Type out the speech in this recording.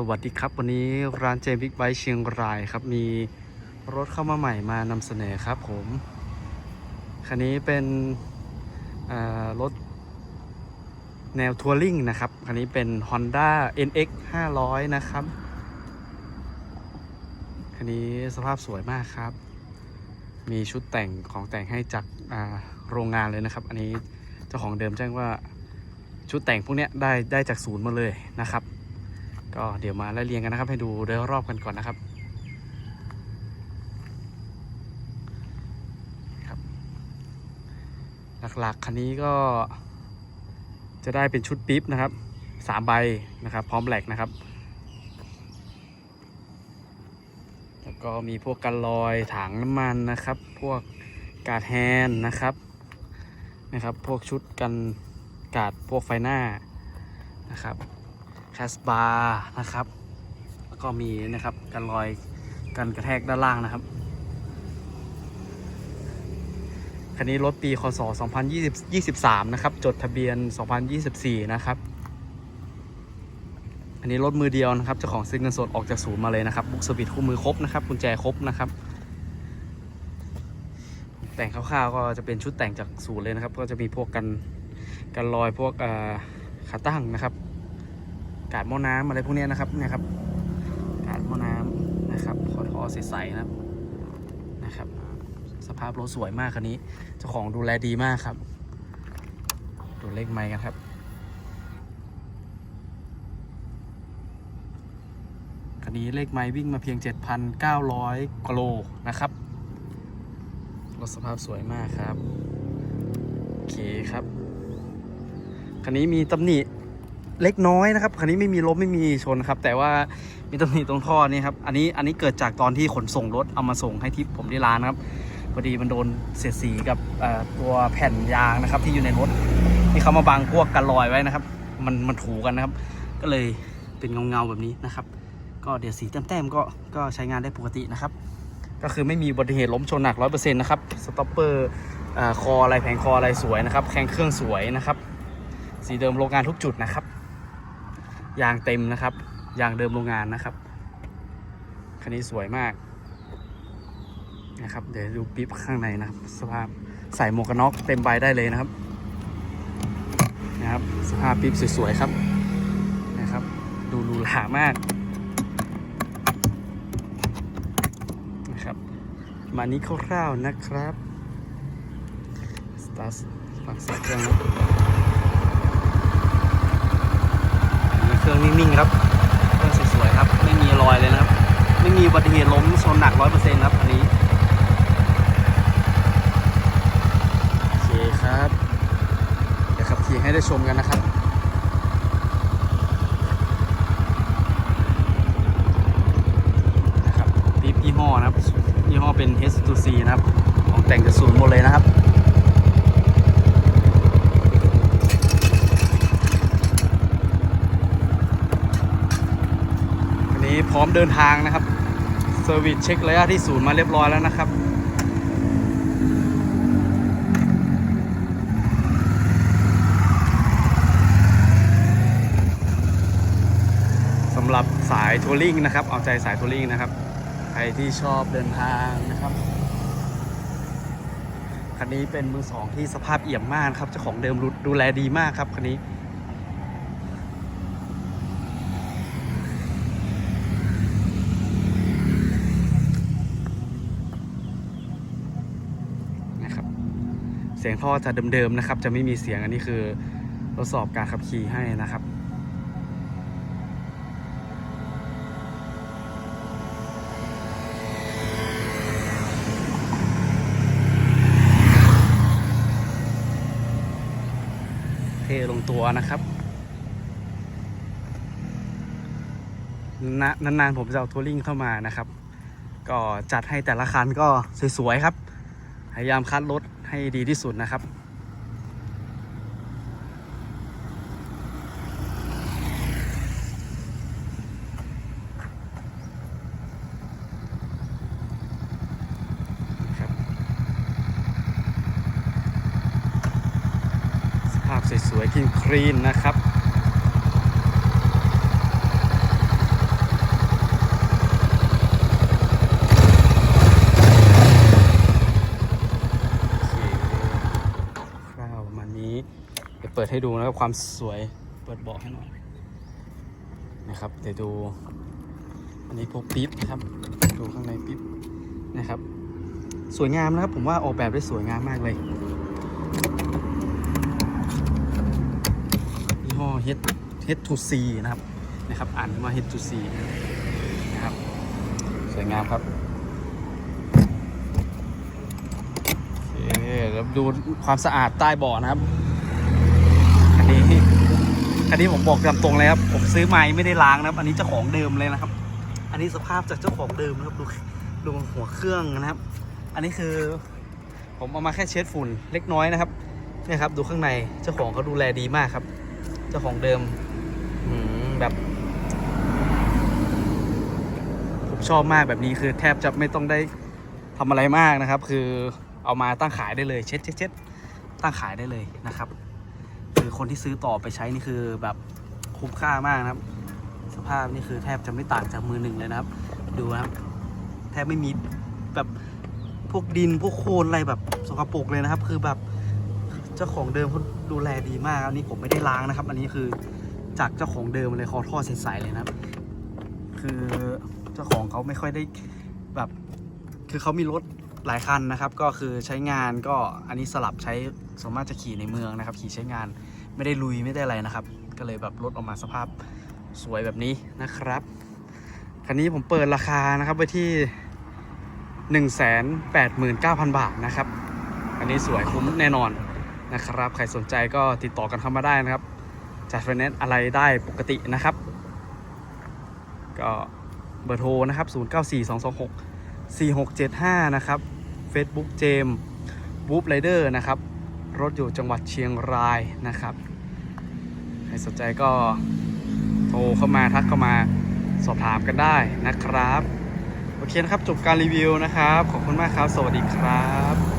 สวัสดีครับ วันนี้ร้านเจมบิ๊กไบค์เชียงรายครับ มีรถเข้ามาใหม่มานำเสนอครับผม คันนี้เป็นรถแนวทัวริงนะครับ คันนี้เป็น Honda NX 500 นะครับ คันนี้สภาพสวยมากครับ มีชุดแต่งของแต่งให้จากโรงงานเลยนะครับ อันนี้เจ้าของเดิมแจ้งว่าชุดแต่งพวกนี้ได้ได้จากศูนย์มาเลยนะครับ ก็เดี๋ยวมาไล่เรียงกันนะครับ ให้ดูโดยรอบกันก่อนนะครับครับหลักๆคันนี้ก็จะได้เป็นชุดปิ๊บนะครับสามใบนะครับ พร้อมแหลกนะครับ แล้วก็มีพวกกันลอยถังน้ำมันนะครับ พวกกาดแฮนนะครับนะครับ พวกชุดกันกาดพวกไฟหน้านะครับ คสบาร์นะครับ แล้วก็มีนะครับกันรอยกันกระแทกด้านล่างนะครับ คันนี้รถปีคศ2023 นะครับ จดทะเบียน 2024 นะครับ อันนี้รถมือเดียวนะครับเจ้าของซื้อเงินสดออกจากศูนย์มาเลยนะครับ บุกสวิตคู่มือครบนะครับกุญแจครบนะครับแต่งคร่าวๆก็จะเป็นชุดแต่งจากศูนย์เลยนะครับ ก็จะมีพวกกันกันรอยพวกอ่อขาตั้งนะครับ กาดหม้อน้ำอะไรพวกนี้นะครับเนี่ยครับ กาดหม้อน้ำนะครับขอทอใสๆนะครับนะครับ สภาพรถสวยมากคันนี้เจ้าของดูแลดีมากครับ ดูเลขไม้กันครับคันนี้เลขไม้วิ่งมาเพียง 7,900กิโลนะครับรถสภาพสวยมากครับ โอเคครับ คันนี้มีตำหนิ เล็กน้อยนะครับคันนี้ไม่มีล้มไม่มีชนครับ แต่ว่ามีตำหนิตรงท่อนี่ครับอันนี้อันนี้เกิดจากตอนที่ขนส่งรถเอามาส่งให้ที่ผมที่ร้านครับพอดีมันโดนเสียดสีกับตัวแผ่นยางนะครับ ที่อยู่ในรถที่เขามาบังพวกกันรอยไว้นะครับ มันมันถูกันนะครับ ก็เลยเป็นเงาเงาแบบนี้นะครับ ก็เดี๋ยวสีแต้มๆก็ก็ใช้งานได้ปกตินะครับ ก็คือไม่มีอุบัติเหตุล้มชนหนักร้อยเปอร์เซ็นต์นะครับสต็อปเปอร์คออะไรแผงคออะไรสวยนะครับแข้งเครื่องสวยนะครับ สีเดิมโรงงานทุกจุดนะครับ ยางเต็มนะครับ ยางเดิมโรงงานนะครับ คันนี้สวยมากนะครับ เดี๋ยวดูปิ๊บข้างในนะครับ สภาพใส่หมวกกันน็อกเต็มใบได้เลยนะครับนะครับ สภาพปิ๊บสวยๆครับนะครับ ดูหรูหรามากนะครับ มานี้คร่าวๆนะครับสตาร์ฟังเสียงเครื่องนะ มีเค รื่องนิ่งๆครับเครื่องสวยๆครับ ไม่มีรอยเลยนะครับ ไม่มีอุบัติเหตุล้มชนหนักร้อยเปอร์เซ็นต์ครับอันนี้โอเคครับเดี๋ยวขับขี่ให้ได้ชมกันนะครับนะครับปี๊บยี่ห้อนะครับ ยี่ห้อเป็น H2C นะครับ ของแต่งจากศูนย์หมดเลยนะครับ อันนี้ พร้อมเดินทางนะครับเซอร์วิสเช็คระยะที่ศูนย์มาเรียบร้อยแล้วนะครับสำหรับสายทัวริงนะครับ เอาใจสายทัวริงนะครับ ใครที่ชอบเดินทางนะครับคันนี้เป็นมือสองที่สภาพเอี่ยมมากครับเจ้าของเดิมดูดูแลดีมากครับคันนี้ นะครับเสียงท่อจะเดิมๆนะครับ จะไม่มีเสียงอันนี้คือทดสอบการขับขี่ให้นะครับเทลงตัวนะครับนานๆผมจะเอาทัวริงเข้ามานะครับ ก็จัดให้แต่ละคันก็สวยๆครับ พยายามคัดรถให้ดีที่สุดนะครับ สภาพสวยๆคลีนๆนะครับ ปิดให้ดูนะครับความสวยเปิดเบาะให้หน่อยนะครับเดี๋ยวดู อันนี้พวกปิ๊บนะครับดูข้างในปิ๊บนะครับ สวยงามนะครับผมว่าออกแบบได้สวยงามมากเลยยี่ห้อ H H2C นะครับนะครับอ่านว่า H2C นะครับสวยงามครับโอเคแล้วดูความสะอาดใต้เบาะนะครับ อันนี้ผมบอกตามตรงเลยครับ ผมซื้อใหม่ไม่ได้ล้างนะครับ อันนี้เจ้าของเดิมเลยนะครับ อันนี้สภาพจากเจ้าของเดิมนะครับดูดูหัวเครื่องนะครับ อันนี้คือ ผมเอามาแค่เช็ดฝุ่นเล็กน้อยนะครับเนี่ยครับ ดูข้างในเจ้าของเขาดูแลดีมากครับ เจ้าของเดิมอืมแบบผมชอบมากแบบนี้คือแทบจะไม่ต้องได้ทำอะไรมากนะครับ คือเอามาตั้งขายได้เลย เช็ดเช็ดเช็ดตั้งขายได้เลยนะครับ คือคนที่ซื้อต่อไปใช้นี่คือแบบคุ้มค่ามากนะครับ สภาพนี่คือแทบจะไม่ต่างจากมือหนึ่งเลยนะครับ ดูนะครับ แทบไม่มีแบบพวกดินพวกโคลนอะไรแบบสกปรกเลยนะครับ คือแบบเจ้าของเดิมเขาดูแลดีมากอันนี้ผมไม่ได้ล้างนะครับ อันนี้คือจากเจ้าของเดิมเลยคอท่อใสๆเลยนะครับ คือเจ้าของเขาไม่ค่อยได้แบบ คือเขามีรถหลายคันนะครับ ก็คือใช้งานก็อันนี้สลับใช้สามารถจะขี่ในเมืองนะครับ ขี่ใช้งาน ไม่ได้ลุยไม่ได้อะไรนะครับ ก็เลยแบบรถออกมาสภาพสวยแบบนี้นะครับ คันนี้ผมเปิดราคานะครับไว้ที่ 189,000 บาทนะครับ อันนี้สวยคุ้มแน่นอนนะครับ ใครสนใจก็ติดต่อกันเข้ามาได้นะครับ จัดไฟแนนซ์อะไรได้ปกตินะครับ ก็เบอร์โทรนะครับ 094226 4675 นะครับ Facebook เจมบู๊ฟไรเดอร์นะครับ รถอยู่จังหวัดเชียงรายนะครับ ใครสนใจก็โทรเข้ามาทักเข้ามาสอบถามกันได้นะครับ โอเคนะครับ จบการรีวิวนะครับ ขอบคุณมากครับ สวัสดีครับ